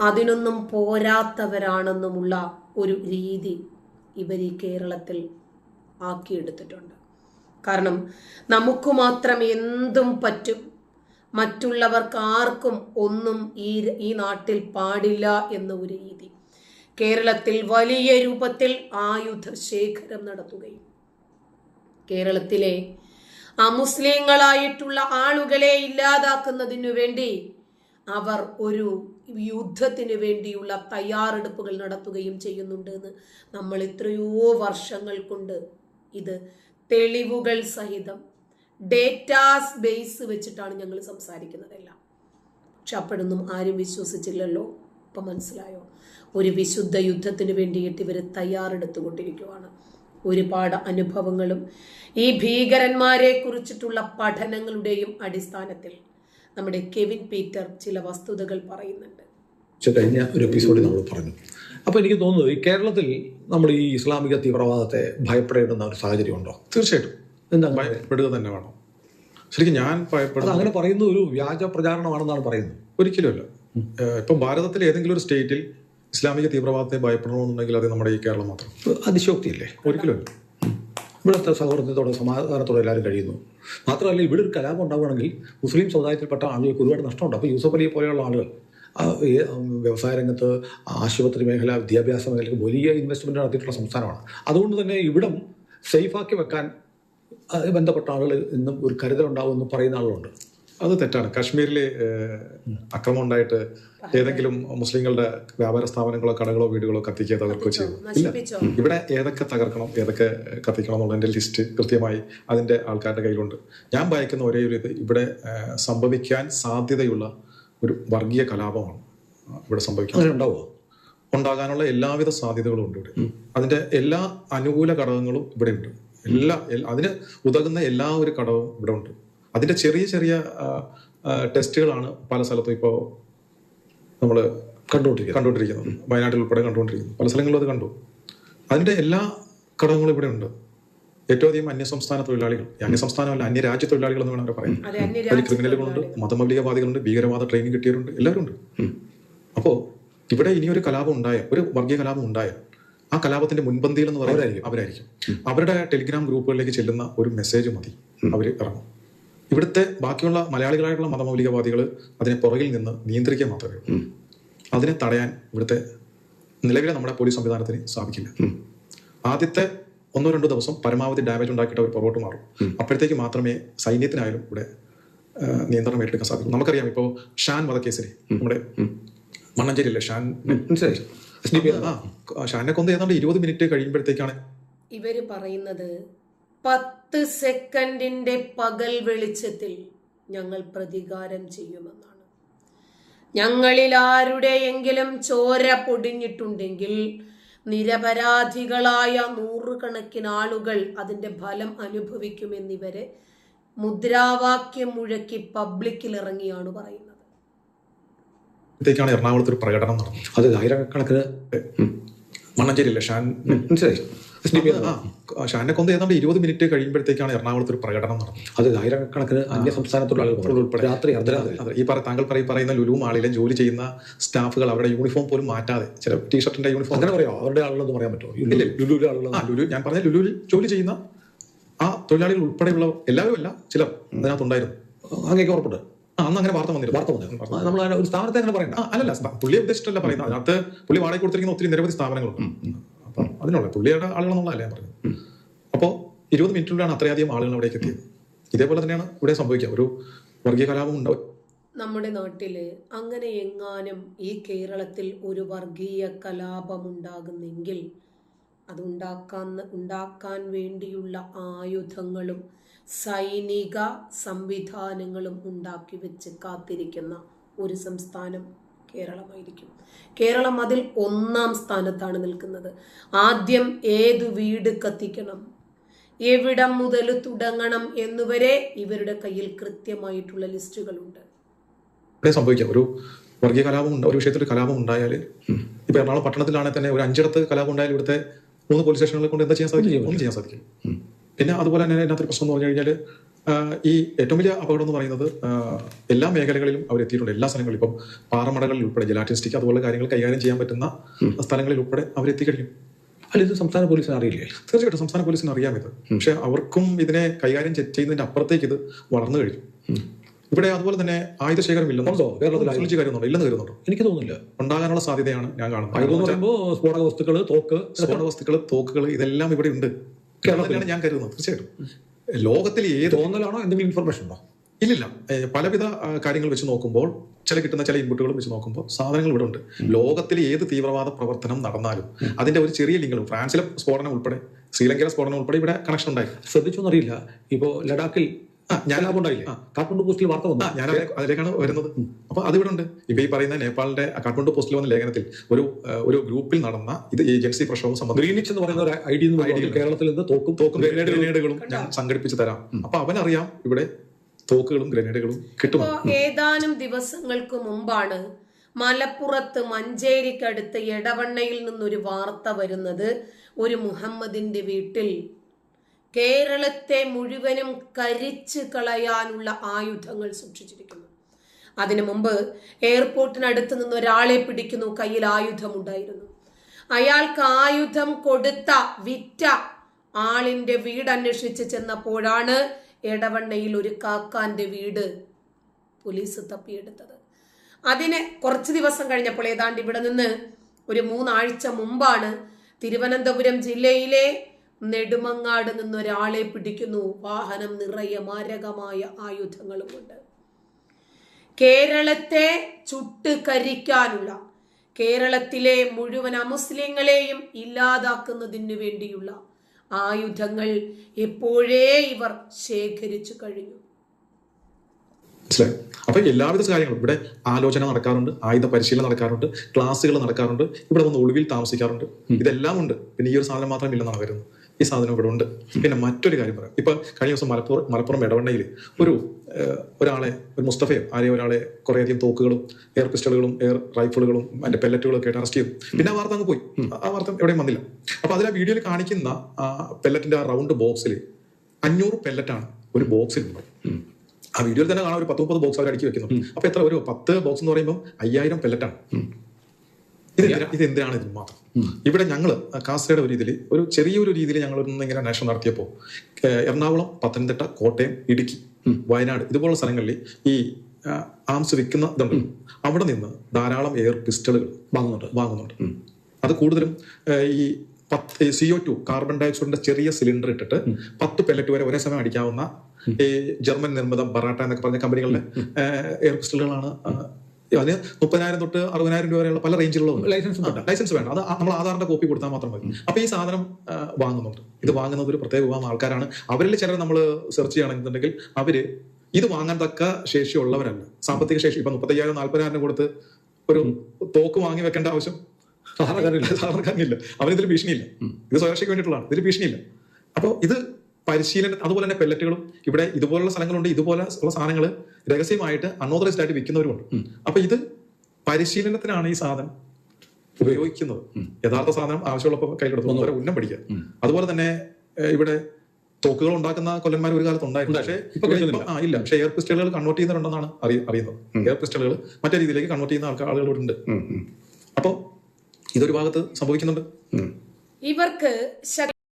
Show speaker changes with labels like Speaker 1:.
Speaker 1: അതിനൊന്നും പോരാത്തവരാണെന്നുമുള്ള ഒരു രീതി ഇവർ ഈ കേരളത്തിൽ ആക്കിയെടുത്തിട്ടുണ്ട്. കാരണം നമുക്ക് മാത്രം എന്തും പറ്റും. മറ്റുള്ളവർക്ക് ആർക്കും ഒന്നും ഈ ഈ നാട്ടിൽ പാടില്ല എന്ന ഒരു രീതി. കേരളത്തിൽ വലിയ രൂപത്തിൽ ആയുധ ശേഖരം നടത്തുകയും കേരളത്തിലെ അമുസ്ലിങ്ങളായിട്ടുള്ള ആളുകളെ ഇല്ലാതാക്കുന്നതിനു വേണ്ടി അവർ ഒരു യുദ്ധത്തിന് വേണ്ടിയുള്ള തയ്യാറെടുപ്പുകൾ നടത്തുകയും ചെയ്യുന്നുണ്ട് എന്ന് നമ്മൾ എത്രയോ വർഷങ്ങൾ കൊണ്ട് ഇത് തെളിവുകൾ സഹിതം ഡേറ്റാസ് ബേസ് വെച്ചിട്ടാണ് ഞങ്ങൾ സംസാരിക്കുന്നതെല്ലാം പക്ഷെ അപ്പോഴൊന്നും ആരും വിശ്വസിച്ചില്ലല്ലോ. ഇപ്പം മനസ്സിലായോ? ഒരു വിശുദ്ധ യുദ്ധത്തിന് വേണ്ടിയിട്ട് ഇവർ തയ്യാറെടുത്തുകൊണ്ടിരിക്കുവാണ്. ഒരുപാട് അനുഭവങ്ങളും ഈ ഭീകരന്മാരെ കുറിച്ചിട്ടുള്ള പഠനങ്ങളുടെയും അടിസ്ഥാനത്തിൽ. നമ്മുടെ കെവിൻ പീറ്റർ ചില വസ്തുതകൾ പറയുന്നുണ്ട്.
Speaker 2: കഴിഞ്ഞ ഒരു എപ്പിസോഡിൽ നമ്മൾ പറഞ്ഞു. അപ്പോൾ എനിക്ക് തോന്നുന്നത് ഈ കേരളത്തിൽ നമ്മൾ ഈ ഇസ്ലാമിക തീവ്രവാദത്തെ ഭയപ്പെടേണ്ടുന്ന ഒരു സാഹചര്യം ഉണ്ടോ
Speaker 3: തീർച്ചയായിട്ടും.
Speaker 2: എന്താ
Speaker 3: ഭയപ്പെടുക തന്നെ വേണം. ശരിക്കും ഞാൻ ഭയപ്പെടുന്നത്
Speaker 2: അങ്ങനെ പറയുന്ന ഒരു വ്യാജ പ്രചാരണമാണെന്നാണ് പറയുന്നത്.
Speaker 3: ഒരിക്കലുമല്ല ഇപ്പം ഭാരതത്തിലെ ഏതെങ്കിലും ഒരു സ്റ്റേറ്റിൽ ഇസ്ലാമിക തീവ്രവാദത്തെ ഭയപ്പെടണമെന്നുണ്ടെങ്കിൽ അത് നമ്മുടെ ഈ കേരളം മാത്രം.
Speaker 2: അതിശോക്തിയല്ലേ
Speaker 3: ഒരിക്കലുമല്ല
Speaker 2: ഇവിടുത്തെ സൗഹൃദത്തോടെ സമാധാനത്തോടെ എല്ലാവരും കഴിയുന്നു. മാത്രമല്ല ഇവിടെ ഒരു കലാപം ഉണ്ടാവുകയാണെങ്കിൽ മുസ്ലിം സമുദായത്തിൽപ്പെട്ട ആളുകൾക്ക് ഒരുപാട് നഷ്ടമുണ്ട്. അപ്പോൾ യൂസഫ് അലിയെ പോലെയുള്ള ആളുകൾ വ്യവസായ രംഗത്ത് ആശുപത്രി മേഖല വിദ്യാഭ്യാസ മേഖലയ്ക്ക് വലിയ ഇൻവെസ്റ്റ്മെന്റ് നടത്തിയിട്ടുള്ള സംസ്ഥാനമാണ്. അതുകൊണ്ട് തന്നെ ഇവിടം സേഫാക്കി വെക്കാൻ ബന്ധപ്പെട്ട ആളുകൾ ഇന്നും ഒരു കരുതലുണ്ടാവുമെന്ന് പറയുന്ന ആളുകളുണ്ട്.
Speaker 3: അത് തെറ്റാണ്. കാശ്മീരിൽ അക്രമം ഉണ്ടായിട്ട് ഏതെങ്കിലും മുസ്ലിങ്ങളുടെ വ്യാപാര സ്ഥാപനങ്ങളോ കടകളോ വീടുകളോ കത്തിക്കുക തകർക്കുകയോ ചെയ്തു ഇല്ല. ഇവിടെ ഏതൊക്കെ തകർക്കണം ഏതൊക്കെ കത്തിക്കണം എന്നുള്ളതിന്റെ ലിസ്റ്റ് കൃത്യമായി അതിന്റെ ആൾക്കാരുടെ കയ്യിലുണ്ട്. ഞാൻ ഭയക്കുന്ന ഒരേ ഒരു ഇത് ഇവിടെ സംഭവിക്കാൻ സാധ്യതയുള്ള ഒരു വർഗീയ കലാപമാണ് ഇവിടെ സംഭവിക്കുന്നത്.
Speaker 2: ഉണ്ടാവുമോ
Speaker 3: ഉണ്ടാകാനുള്ള എല്ലാവിധ സാധ്യതകളും ഉണ്ട് ഇവിടെ. അതിന്റെ എല്ലാ അനുകൂല ഘടകങ്ങളും ഇവിടെ ഉണ്ട്. എല്ലാ അതിന് ഉതകുന്ന എല്ലാ ഒരു ഘടകവും ഇവിടെ ഉണ്ട്. അതിന്റെ ചെറിയ ചെറിയ ടെസ്റ്റുകളാണ് പല സ്ഥലത്തും ഇപ്പോൾ നമ്മൾ
Speaker 2: കണ്ടുകൊണ്ടിരിക്കുക
Speaker 3: കണ്ടുകൊണ്ടിരിക്കുന്നത്. വയനാട്ടിൽ ഉൾപ്പെടെ കണ്ടുകൊണ്ടിരിക്കുന്നു പല സ്ഥലങ്ങളിലും അത് കണ്ടു. അതിന്റെ എല്ലാ ഘടകങ്ങളും ഇവിടെ ഉണ്ട്. ഏറ്റവും അധികം അന്യസംസ്ഥാന തൊഴിലാളികൾ. അന്യസംസ്ഥാനമല്ല അന്യ രാജ്യ തൊഴിലാളികൾ എന്ന് വേണം അവരെ പറയാം. അതിൽ
Speaker 1: അന്യരാജ്യ
Speaker 3: ക്രിമിനലുകളുണ്ട് മതമൗലികവാദികളുണ്ട് ഭീകരവാദ ട്രെയിനിങ് കിട്ടിയവരുണ്ട് എല്ലാവരും ഉണ്ട് അപ്പോൾ ഇവിടെ ഇനിയൊരു കലാപം ഉണ്ടായ ഒരു വർഗീയ കലാപം ഉണ്ടായ ആ കലാപത്തിന്റെ മുൻപന്തിയിൽ എന്ന് പറയുന്നത് അവരായിരിക്കും. അവരുടെ ടെലിഗ്രാം ഗ്രൂപ്പുകളിലേക്ക് ചെല്ലുന്ന ഒരു മെസ്സേജ് മതി. അവർ ഇറങ്ങും. ഇവിടുത്തെ ബാക്കിയുള്ള മലയാളികളായിട്ടുള്ള മതമൗലികവാദികൾ അതിനെ പുറകിൽ നിന്ന് നിയന്ത്രിക്കുക മാത്രമേ ഉള്ളൂ. അതിനെ തടയാൻ ഇവിടുത്തെ നിലവിലെ നമ്മുടെ പോലീസ് സംവിധാനത്തിന് സാധിക്കില്ല. ആദ്യത്തെ ഒന്നോ രണ്ടോ ദിവസം പരമാവധി ഡാമേജ് ഉണ്ടാക്കിയിട്ട് അവർ പുറകോട്ട് മാറും. അപ്പോഴത്തേക്ക് മാത്രമേ സൈന്യത്തിനായാലും ഇവിടെ നിയന്ത്രണം ഏറ്റെടുക്കാൻ സാധിക്കും. നമുക്കറിയാം ഇപ്പോൾ ഷാൻ വധക്കേസിനെ നമ്മുടെ മണ്ണഞ്ചേരിയിലെ ഷാൻ? ഷാനെ കൊന്ന് ഏതാണ്ട് ഇരുപത് മിനിറ്റ് കഴിയുമ്പോഴത്തേക്കാണ്
Speaker 1: ഇവർ പറയുന്നത് പത്ത് സെക്കൻഡിന്റെ പകൽ വെളിച്ചത്തിൽ ഞങ്ങൾ പ്രതികാരം ചെയ്യുമെന്നാണ്. ഞങ്ങളിൽ ആരുടെയെങ്കിലും ചോര പൊടിഞ്ഞിട്ടുണ്ടെങ്കിൽ നിരപരാധികളായ നൂറുകണക്കിന് ആളുകൾ അതിന്റെ ഫലം അനുഭവിക്കുമെന്നിവരെ മുദ്രാവാക്യം മുഴക്കി പബ്ലിക്കിൽ ഇറങ്ങിയാണ് പറയുന്നത്
Speaker 3: എറണാകുളത്ത് ഒരു പ്രകടനം നടന്നത്.
Speaker 2: അത് ആയിരക്കണക്കിന്
Speaker 3: മണ്ണഞ്ചേരിയിലെ ലക്ഷാൻ
Speaker 2: മനസ്സിലായി.
Speaker 3: ഷാനെ കൊന്ത ഏതാണ്ട് ഇരുപത് മിനിറ്റ് കഴിയുമ്പോഴത്തേക്കാണ് എറണാകുളത്ത് ഒരു പ്രകടനം നടന്നത്.
Speaker 2: അത് ആയിരക്കണക്കിന് അന്യ സംസ്ഥാനത്തുള്ള ആളുകൾ
Speaker 3: ഉൾപ്പെടെ.
Speaker 2: രാത്രി അർദ്ധരാത്രി.
Speaker 3: ഈ പറ താങ്കൾ പറയും പറയുന്ന ലുലു ആളിലും ജോലി ചെയ്യുന്ന സ്റ്റാഫുകൾ അവരുടെ യൂണിഫോം പോലും മാറ്റാതെ ചില ടീഷർട്ടിന്റെ യൂണിഫോം
Speaker 2: അങ്ങനെ പറയാം. അവരുടെ ആളുകളെന്ന് പറയാൻ പറ്റുമോ? ലുലുവിലെ ആളുകൾ
Speaker 3: ലുലു ഞാൻ പറഞ്ഞ ലുലുവിൽ ജോലി ചെയ്യുന്ന ആ തൊഴിലാളികൾ ഉൾപ്പെടെയുള്ള എല്ലാവരും അല്ല ചിലർ അതിനകത്തുണ്ടായിരുന്നു.
Speaker 2: അങ്ങേക്ക് ഉറപ്പുണ്ട്.
Speaker 3: അന്ന് അങ്ങനെ വാർത്ത വന്നിരുന്നു.
Speaker 2: വാർത്ത വന്നു നമ്മൾ ഒരു സ്ഥാപനത്തെ അങ്ങനെ പറയണ്ട.
Speaker 3: അല്ലല്ല പുള്ളിയെ ഉദ്ദേശിച്ചിട്ടല്ല പറയുന്നത്. അതിനകത്ത് പുള്ളി വാടക കൊടുത്തിരിക്കുന്ന ഒത്തിരി നിരവധി സ്ഥാപനങ്ങളുണ്ട്. അതിനുള്ള പുള്ളിയുടെ ആളുകളെന്നുള്ളതല്ല ഞാൻ പറഞ്ഞു അപ്പോൾ ഇരുപത് മിനിറ്റിലൂടെയാണ് അത്രയധികം ആളുകൾ അവിടേക്ക് എത്തിയത്. ഇതേപോലെ തന്നെയാണ് ഇവിടെ സംഭവിക്കുക. ഒരു വർഗീയ കലാപം ഉണ്ടാവും.
Speaker 1: നമ്മുടെ നാട്ടിൽ അങ്ങനെ എങ്ങാനും ഈ കേരളത്തിൽ ഒരു വർഗീയ കലാപമുണ്ടാകുന്നെങ്കിൽ അത് ഉണ്ടാക്കാൻ ഉണ്ടാക്കാൻ വേണ്ടിയുള്ള ആയുധങ്ങളും സൈനിക സംവിധാനങ്ങളും ഉണ്ടാക്കി വെച്ച് കാത്തിരിക്കുന്ന ഒരു സംസ്ഥാനം കേരളമായിരിക്കും. കേരളം അതിൽ ഒന്നാം സ്ഥാനത്താണ് നിൽക്കുന്നത്. ആദ്യം ഏതു വീട് കത്തിക്കണം? എവിടം മുതൽ തുടങ്ങണം എന്നുവരെ ഇവരുടെ കയ്യിൽ കൃത്യമായിട്ടുള്ള ലിസ്റ്റുകളുണ്ട്.
Speaker 3: ഇവിടെ സംഭവിക്കാം. ഒരു വർഗീയ കലാപം ഉണ്ട് ഒരു വിഷയത്തിൽ ഒരു കലാപം ഉണ്ടായാൽ ഇപ്പൊ എറണാകുളം പട്ടണത്തിലാണെങ്കിൽ തന്നെ ഒരു അഞ്ചിടത്ത് കലാപം ഉണ്ടായാൽ ഇവിടുത്തെ മൂന്ന് പോലീസ് സ്റ്റേഷനുകളെ കൊണ്ട് എന്താ ചെയ്യാൻ സാധിക്കും? ഒന്നും ചെയ്യാൻ സാധിക്കും പിന്നെ അതുപോലെ തന്നെ അതിനകത്ത് പ്രശ്നം എന്ന് പറഞ്ഞു കഴിഞ്ഞാൽ ഈ ഏറ്റവും വലിയ അപകടം എന്ന് പറയുന്നത് എല്ലാ മേഖലകളിലും അവർ എത്തിയിട്ടുണ്ട്. എല്ലാ സ്ഥലങ്ങളിലും ഇപ്പം പാറമടകളിൽ ഉൾപ്പെടെ ജലാറ്റിസ്റ്റിക് അതുപോലെ കാര്യങ്ങൾ കൈകാര്യം ചെയ്യാൻ പറ്റുന്ന സ്ഥലങ്ങളിൽ ഉൾപ്പെടെ അവർ എത്തിക്കഴിഞ്ഞു
Speaker 2: അല്ല ഇത് സംസ്ഥാന പോലീസിന് അറിയില്ലേ?
Speaker 3: തീർച്ചയായിട്ടും സംസ്ഥാന പോലീസിന് അറിയാം ഇത്. പക്ഷെ അവർക്കും ഇതിനെ കൈകാര്യം ചെയ്യുന്നതിന്റെ അപ്പുറത്തേക്ക് ഇത് വളർന്നു കഴിഞ്ഞു. ഇവിടെ അതുപോലെ തന്നെ ആയുധശേഖരം ശേഖരം
Speaker 2: ഇല്ലെന്നുണ്ടോ കേരളത്തിൽ
Speaker 3: കാര്യമുണ്ടോ? ഇല്ലെന്ന് കരുതുന്നുണ്ടോ
Speaker 2: എനിക്ക് തോന്നുന്നില്ല.
Speaker 3: ഉണ്ടാകാനുള്ള സാധ്യതയാണ് ഞാൻ
Speaker 2: ആയുധം
Speaker 3: കാണുന്നത്
Speaker 2: സ്ഫോടക വസ്തുക്കൾ തോക്ക്.
Speaker 3: സ്ഫോടക വസ്തുക്കൾ തോക്കുകൾ ഇതെല്ലാം ഇവിടെ ഉണ്ട് കേരളത്തിലാണ് ഞാൻ കരുതുന്നത്. തീർച്ചയായിട്ടും. ലോകത്തിൽ ഏത്
Speaker 2: തോന്നലാണോ എന്തെങ്കിലും ഇൻഫർമേഷൻ ഉണ്ടോ?
Speaker 3: ഇല്ലില്ല. പലവിധ കാര്യങ്ങൾ വെച്ച് നോക്കുമ്പോൾ ചില കിട്ടുന്ന ചില ഇൻപുട്ടുകളും വെച്ച് നോക്കുമ്പോൾ സാധനങ്ങൾ ഇവിടെ ഉണ്ട്. ലോകത്തിലെ ഏത് തീവ്രവാദ പ്രവർത്തനം നടന്നാലും അതിന്റെ ഒരു ചെറിയ ലിങ്കും ഫ്രാൻസിലെ സ്ഫോടനം ഉൾപ്പെടെ ശ്രീലങ്കയിലെ സ്ഫോടനം ഉൾപ്പെടെ ഇവിടെ കണക്ഷൻ ഉണ്ടായി.
Speaker 2: ശ്രദ്ധിച്ചോന്നറിയില്ല. ഇപ്പോ ലഡാക്കിൽ
Speaker 3: ഞാൻ
Speaker 2: പോസ്റ്റിൽ വാർത്ത വന്നു.
Speaker 3: ഞാൻ അതിലെ- അതിലേക്കാണ് വരുന്നത്. അപ്പൊ അതിവിടെ ഉണ്ട്. ഇപ്പൊ ഈ പറയുന്ന നേപ്പാളിന്റെ കാഠ്മണ്ഡു പോസ്റ്റിൽ വന്ന ലേഖനത്തിൽ ഒരു ഒരു ഗ്രൂപ്പിൽ നടന്ന ഇത് ഏജൻസി പ്രക്ഷോഭം സംബന്ധിച്ച്
Speaker 2: ഗ്രീനിച്ച് എന്ന് പറയുന്ന ഒരു കേരളത്തിൽ നിന്ന് തോക്കും
Speaker 3: തോക്കും ഗ്രനേഡുകളും ഞാൻ സംഘടിപ്പിച്ച് തരാം. അപ്പൊ അവനറിയാം ഇവിടെ തോക്കുകളും ഗ്രനേഡുകളും
Speaker 1: കിട്ടും. ഏതാനും ദിവസങ്ങൾക്ക് മുമ്പാണ് മലപ്പുറത്ത് മഞ്ചേരിക്കടുത്ത് എടവണ്ണയിൽ നിന്നൊരു വാർത്ത വരുന്നത്. ഒരു മുഹമ്മദിന്റെ വീട്ടിൽ കേരളത്തെ മുഴുവനും കരിച്ചു കളയാനുള്ള ആയുധങ്ങൾ സൂക്ഷിച്ചിരിക്കുന്നു. അതിനു മുമ്പ് എയർപോർട്ടിനടുത്ത് നിന്ന് ഒരാളെ പിടിക്കുന്നു കയ്യിൽ ആയുധമുണ്ടായിരുന്നു. അയാൾക്ക് ആയുധം കൊടുത്ത വിറ്റ ആളിന്റെ വീട് അന്വേഷിച്ച് ചെന്നപ്പോഴാണ് എടവണ്ണയിൽ ഒരു കാക്കാന്റെ വീട് പോലീസ് തപ്പിയെടുത്തത്. അതിന് കുറച്ച് ദിവസം കഴിഞ്ഞപ്പോൾ ഏതാണ്ട് ഇവിടെ നിന്ന് ഒരു മൂന്നാഴ്ച മുമ്പാണ് തിരുവനന്തപുരം ജില്ലയിലെ നെടുമങ്ങാട് നിന്നൊരാളെ പിടിക്കുന്നു. വാഹനം നിറയെ മാരകമായ ആയുധങ്ങളുമുണ്ട്. കേരളത്തെ ചുട്ട് കരിക്കാനുള്ള കേരളത്തിലെ മുഴുവൻ അമുസ്ലിങ്ങളെയും ഇല്ലാതാക്കുന്നതിന് വേണ്ടിയുള്ള ആയുധങ്ങൾ എപ്പോഴേ ഇവർ ശേഖരിച്ചു കഴിഞ്ഞു?
Speaker 3: മനസ്സിലായി? അപ്പൊ എല്ലാവിധ കാര്യങ്ങളും ഇവിടെ ആലോചന നടക്കാറുണ്ട് ആയുധ പരിശീലനം നടക്കാറുണ്ട് ക്ലാസ്സുകൾ നടക്കാറുണ്ട് ഇവിടെ വന്ന് ഒളിവിൽ താമസിക്കാറുണ്ട്. ഇതെല്ലാം ഉണ്ട്. പിന്നെ ഈ ഒരു സാധനം മാത്രം ഇല്ലെന്നാണ് വരുന്നത്. ഈ സാധനം ഇവിടെ ഉണ്ട്. പിന്നെ മറ്റൊരു കാര്യം പറയാം. ഇപ്പൊ കഴിഞ്ഞ ദിവസം മലപ്പുറം മലപ്പുറം ഇടവണ്ണയിൽ ഒരു ഒരാളെ ഒരു മുസ്തഫയോ ആരെയും ഒരാളെ കുറേയധികം തോക്കുകളും എയർ പിസ്റ്റളുകളും എയർ റൈഫിളുകളും അതിന്റെ പെല്ലറ്റുകളും ഒക്കെ ആയിട്ട് അറസ്റ്റ് ചെയ്തു. പിന്നെ ആ വാർത്ത അങ്ങ് പോയി. ആ വാർത്ത എവിടെയും വന്നില്ല. അപ്പൊ അതിൽ ആ വീഡിയോയിൽ കാണിക്കുന്ന ആ പെല്ലറ്റിന്റെ ആ റൗണ്ട് ബോക്സിൽ അഞ്ഞൂറ് പെല്ലറ്റാണ് ഒരു ബോക്സിൽ ഉണ്ടാവും ആ വീഡിയോയിൽ തന്നെ കാണാൻ ഒരു പത്ത് മുപ്പത് ബോക്സ് അവർ അടുക്കി വെക്കുന്നു അപ്പൊ എത്ര? ഒരു പത്ത് ബോക്സ് എന്ന് പറയുമ്പോൾ അയ്യായിരം പെല്ലറ്റാണ് ഇത് എന്തിനാ- ഇത് എന്തിനാണ് ഇതിന് മാത്രം ഇവിടെ ഞങ്ങൾ കാസയുടെ ഒരു ഇതിൽ ഒരു ചെറിയൊരു രീതിയിൽ ഞങ്ങൾ ഇങ്ങനെ അന്വേഷണം നടത്തിയപ്പോൾ എറണാകുളം പത്തനംതിട്ട കോട്ടയം ഇടുക്കി വയനാട് ഇതുപോലുള്ള സ്ഥലങ്ങളിൽ ഈ ആംസ് വിൽക്കുന്ന ഇതുണ്ട്. അവിടെ നിന്ന് ധാരാളം എയർ പിസ്റ്റളുകൾ
Speaker 2: വാങ്ങുന്നുണ്ട്
Speaker 3: വാങ്ങുന്നുണ്ട്. അത് കൂടുതലും ഈ പത്ത് സി ഒ ടു കാർബൺ ഡയോക്സൈഡിന്റെ ചെറിയ സിലിണ്ടർ ഇട്ടിട്ട് പത്ത് പെല്ലറ്റ് വരെ ഒരേ സമയം അടിക്കാവുന്ന ഈ ജർമ്മൻ നിർമ്മിതം ബറാട്ട എന്നൊക്കെ പറഞ്ഞ കമ്പനികളുടെ എയർ പിസ്റ്റളുകളാണ് ആ, അതിന് മുപ്പതിനായിരം തൊട്ട് അറുപതിനായിരം രൂപ വരെയുള്ള പല റേഞ്ചിലുള്ള
Speaker 2: ലൈസൻസ്
Speaker 3: വേണ്ട ലൈസൻസ് വേണം. അത് നമ്മൾ ആധാറിന്റെ കോപ്പി കൊടുത്താൽ മാത്രം മതി. അപ്പൊ ഈ സാധനം വാങ്ങുന്നുണ്ട്. ഇത് വാങ്ങുന്നത് ഒരു പ്രത്യേക വിഭാഗം ആൾക്കാരാണ്. അവരിൽ ചിലർ നമ്മൾ സെർച്ച് ചെയ്യുകയാണെന്നുണ്ടെങ്കിൽ അവർ ഇത് വാങ്ങാൻ തക്ക ശേഷിയുള്ളവരല്ല. സാമ്പത്തിക ശേഷി. ഇപ്പൊ മുപ്പത്തയ്യായിരം നാല്പതിനായിരം കൊടുത്ത് ഒരു തോക്ക് വാങ്ങി വെക്കേണ്ട ആവശ്യം
Speaker 2: സാധാരണക്കാരില്ല.
Speaker 3: സാധാരണക്കാരനില്ല അവനിതിൽ ഭീഷണിയില്ല. ഇത് സുരക്ഷയ്ക്ക് വേണ്ടിയിട്ടുള്ളതാണ്. ഇതിൽ ഭീഷണിയില്ല. അപ്പോൾ ഇത് പരിശീലനം അതുപോലെ തന്നെ പെല്ലറ്റുകളും ഇവിടെ ഇതുപോലുള്ള സ്ഥലങ്ങളുണ്ട്. ഇതുപോലെ ഉള്ള സാധനങ്ങൾ രഹസ്യമായിട്ട് അൺഓതറൈസ്ഡ് ആയിട്ട് വിൽക്കുന്നവരുമുണ്ട്. അപ്പൊ ഇത് പരിശീലനത്തിനാണ് ഈ സാധനം ഉപയോഗിക്കുന്നത്. യഥാർത്ഥ സാധനം ആവശ്യമുള്ളപ്പോൾ കയ്യിലെടുത്തു ഉന്നം പഠിക്കുക അതുപോലെ തന്നെ ഇവിടെ തോക്കുകൾ ഉണ്ടാക്കുന്ന കൊല്ലന്മാർ ഒരു കാലത്ത് ഉണ്ടായിരുന്നു. പക്ഷേ ആ ഇല്ല. പക്ഷേ എയർ പിസ്റ്റളുകൾ കൺവേർട്ട് ചെയ്യുന്നവരുണ്ടെന്നാണ് അറിയ- അറിയുന്നത്. എയർ പിസ്റ്റളുകൾ മറ്റേ രീതിയിലേക്ക് കൺവേർട്ട് ചെയ്യുന്ന ആൾക്കാർ ആളുകളുണ്ട് അപ്പോൾ ഇതൊരു ഭാഗത്ത് സംഭവിക്കുന്നുണ്ട്.
Speaker 1: ഇവർക്ക്